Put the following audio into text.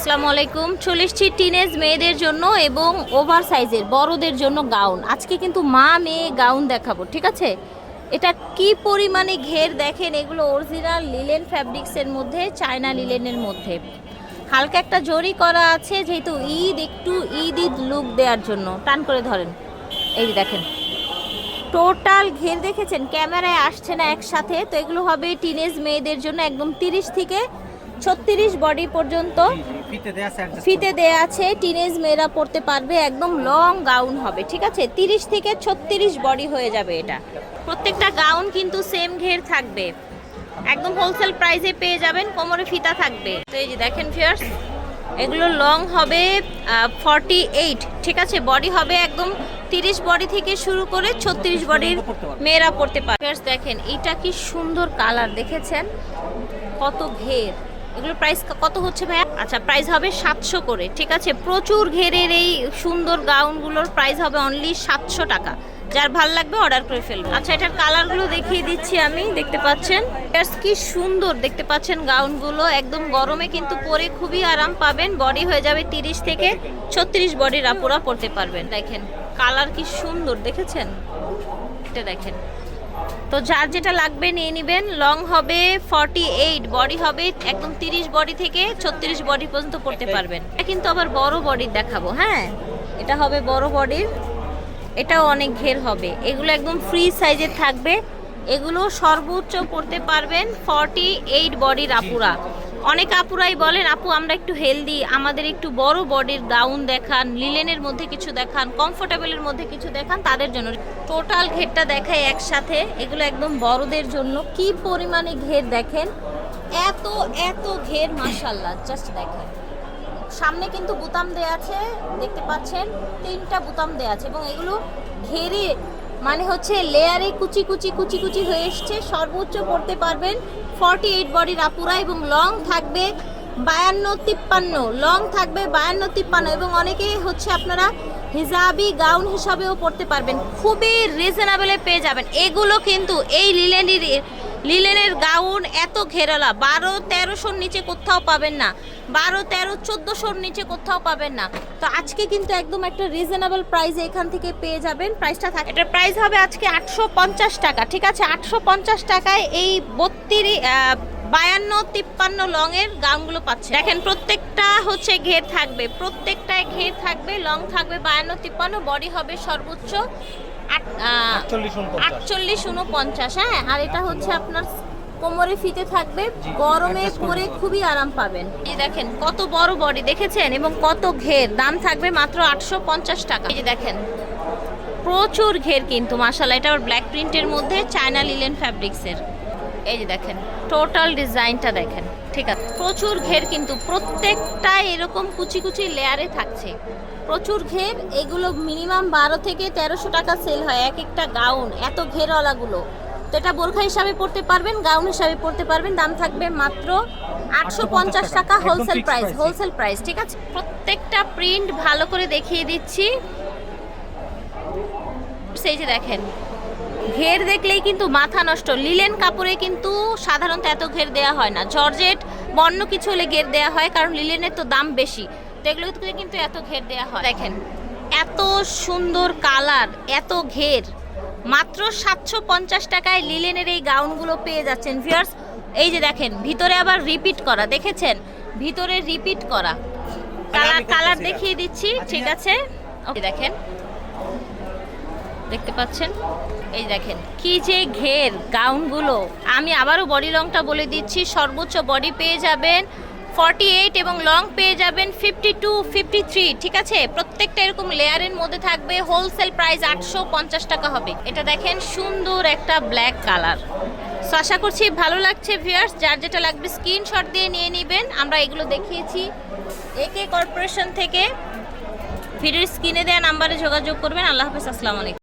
আসসালামু আলাইকুম। চলে এসছি টিনেজ মেয়েদের জন্য এবং ওভার সাইজের বড়দের জন্য গাউন আজকে কিন্তু মা মেয়ে গাউন দেখাবো, ঠিক আছে? এটা কি পরিমাণে ঘের দেখেন, এগুলো অরিজিনাল লিলেন ফ্যাব্রিক্সের মধ্যে চায়না লিলেনের মধ্যে। হালকা একটা জরি করা আছে, যেহেতু ঈদ, একটু ঈদ ঈদ লুক দেওয়ার জন্য। টান করে ধরেন। এই যে দেখেন। টোটাল ঘের দেখেছেন? ক্যামেরায় আসছে না একসাথে, তো এগুলো হবে টিনেজ মেয়েদের জন্য একদম তিরিশ থেকে ছত্রিশ বডি পর্যন্ত ফিতে দেয়া আছে টিনেজ মেয়েরা পড়তে পারবে একদম লং গাউন হবে ঠিক আছে? তিরিশ থেকে ছত্রিশ বডি হয়ে যাবে এটা। প্রত্যেকটা গাউন কিন্তু সেম ঘের থাকবে। একদম হোলসেল প্রাইসে পেয়ে যাবেন কোমরে ফিতা থাকবে। তো এই যে দেখেন ফিয়ার্স এগুলো লং হবে ফর্টি এইট ঠিক আছে? বডি হবে একদম তিরিশ বডি থেকে শুরু করে ছত্রিশ বডির মেয়েরা পড়তে পারে দেখেন এটা কি সুন্দর কালার দেখেছেন? কত ঘের। এগুলোর প্রাইস কত হচ্ছে ভাইয়া? আচ্ছা প্রাইস হবে সাতশো করে, ঠিক আছে? প্রচুর ঘেরের এই সুন্দর গাউনগুলোর প্রাইস হবে অনলি সাতশো টাকা। যার ভালো লাগবে অর্ডার করে ফেলবেন আচ্ছা এটার কালারগুলো দেখিয়ে দিচ্ছি আমি, দেখতে পাচ্ছেন? কি সুন্দর, দেখতে পাচ্ছেন গাউনগুলো। একদম গরমে কিন্তু পরে খুবই আরাম পাবেন। বডি হয়ে যাবে তিরিশ থেকে ছত্রিশ বডির আপুরা পড়তে পারবেন। দেখেন কালার কি সুন্দর, দেখেছেন? এটা দেখেন। তো যার যেটা লাগবে নিয়ে নেবেন। লং হবে ফর্টি এইট বডি হবে একদম তিরিশ বডি থেকে ছত্রিশ বডি পর্যন্ত পড়তে পারবেন। কিন্তু আবার বড় বডির দেখাবো হ্যাঁ? এটা হবে বড় বডির এটাও অনেক ঘের হবে। এগুলো একদম ফ্রি সাইজের থাকবে। এগুলো সর্বোচ্চ পড়তে পারবেন ফর্টি এইট বডির আপুরা। অনেক আপুরাই বলেন, আপু, আমরা একটু হেলদি আমাদের একটু বড় বডির গাউন দেখান লিলেনের মধ্যে কিছু দেখান কমফোর্টেবলের মধ্যে কিছু দেখান, তাদের জন্য। টোটাল ঘেরটা দেখায় একসাথে, এগুলো একদম বড়দের জন্য। কি পরিমাণে ঘের দেখেন? এত এত ঘের মাশাল্লাহ জাস্ট দেখেন। সামনে কিন্তু বুতাম দেয়া আছে, দেখতে পাচ্ছেন? তিনটা বুতাম দেয়া আছে, এবং এগুলো ঘেরে মানে হচ্ছে লেয়ারে কুচি কুচি কুচি কুচি হয়ে এসছে। সর্বোচ্চ পড়তে পারবেন ফর্টি এইট বডির আপুরা এবং লং থাকবে বায়ান্ন তিপ্পান্ন। লং থাকবে বায়ান্ন তিপ্পান্ন এবং অনেকে হচ্ছে আপনারা হিজাবি গাউন হিসাবেও পড়তে পারবেন। খুবই রিজনেবলে পেয়ে যাবেন। এগুলো কিন্তু এই লিলেনের লিলেনের গাউন এত ঘেরলা বারো তেরোশোর নিচে কোথাও পাবেন না বারো তেরো চোদ্দোশোর নিচে কোথাও পাবেন না। তো আজকে কিন্তু একদম একটা রিজনেবল প্রাইসে এখান থেকে পেয়ে যাবেন। প্রাইসটা থাকে এটার প্রাইস হবে আজকে আটশো পঞ্চাশ টাকা ঠিক আছে? আটশো পঞ্চাশ টাকায় এই বত্রিশ বায়ান্ন তিপ্পান্ন লংয়ের গাউনগুলো পাচ্ছে দেখেন প্রত্যেকটা হচ্ছে ঘের থাকবে প্রত্যেকটায় ঘের থাকবে লং থাকবে বায়ান্ন তিপ্পান্ন বডি হবে সর্বোচ্চ আট আহ, 48 49 আটচল্লিশ উনপঞ্চাশ। হ্যাঁ? আর এটা হচ্ছে আপনার কোমরে ফিতে থাকবে গরমে পরে খুবই আরাম পাবেন। এই দেখেন কত বড় বডি দেখেছেন? এবং কত ঘের দাম থাকবে মাত্র আটশো পঞ্চাশ টাকা। এই যে দেখেন প্রচুর ঘের কিন্তু মাসালা এটা আবার ব্ল্যাক প্রিন্টের মধ্যে চায়না লিলেন ফ্যাব্রিক্সের এই যে দেখেন টোটাল ডিজাইনটা দেখেন। ঠিক আছে। প্রচুর ঘের কিন্তু প্রত্যেকটা এরকম কুচি কুচি লেয়ারে থাকছে। প্রচুর ঘের এগুলো মিনিমাম বারো থেকে তেরোশো টাকা সেল হয় এক একটা গাউন এত ঘেরওয়ালাগুলো। তো এটা বোরখা হিসাবে পড়তে পারবেন গাউন হিসাবে পড়তে পারবেন দাম থাকবে মাত্র আটশো পঞ্চাশ টাকা হোলসেল প্রাইস হোলসেল প্রাইস ঠিক আছে? প্রত্যেকটা প্রিন্ট ভালো করে দেখিয়ে দিচ্ছি। সেই যে দেখেন ঘের দেখলেই কিন্তু মাথা নষ্ট। লিলেন কাপড়ে কিন্তু সাধারণত এত ঘের দেওয়া হয় না। জর্জেট বন্য কিছু হলে ঘের দেওয়া হয় কারণ লিলেনের তো দাম বেশি। তো এগুলোতে কিন্তু এত ঘের দেওয়া হয়। দেখেন এত সুন্দর কালার এত ঘের। মাত্র সাতশো পঞ্চাশ টাকায় লিলেনের এই গাউনগুলো পেয়ে যাচ্ছেন ভিউয়ার্স এই যে দেখেন ভিতরে আবার রিপিট করা দেখেছেন? ভিতরে রিপিট করা। কালার কালার দেখিয়ে দিচ্ছি ঠিক আছে? ওকে দেখেন। দেখতে পাচ্ছেন? এই দেখেন, কি যে ঘের গাউনগুলো। আমি আবারও বডি লংটা বলে দিচ্ছি, সর্বোচ্চ বডি পেয়ে যাবেন ফর্টি এইট এবং লং পেয়ে যাবেন ফিফটি টু ফিফটি থ্রি ঠিক আছে? প্রত্যেকটা এরকম লেয়ারের মধ্যে থাকবে হোলসেল প্রাইস আটশো পঞ্চাশ টাকা হবে। এটা দেখেন সুন্দর একটা ব্ল্যাক কালার সো আশা করছি ভালো লাগছে ভিউয়ার্স যার যেটা লাগবে স্ক্রিনশট দিয়ে নিয়ে নেবেন। আমরা এগুলো দেখিয়েছি একে কর্পোরেশন থেকে। ভিডিওর স্ক্রিনে দেওয়া নাম্বারে যোগাযোগ করবেন। আল্লাহ হাফেজ, আসসালামু আলাইকুম।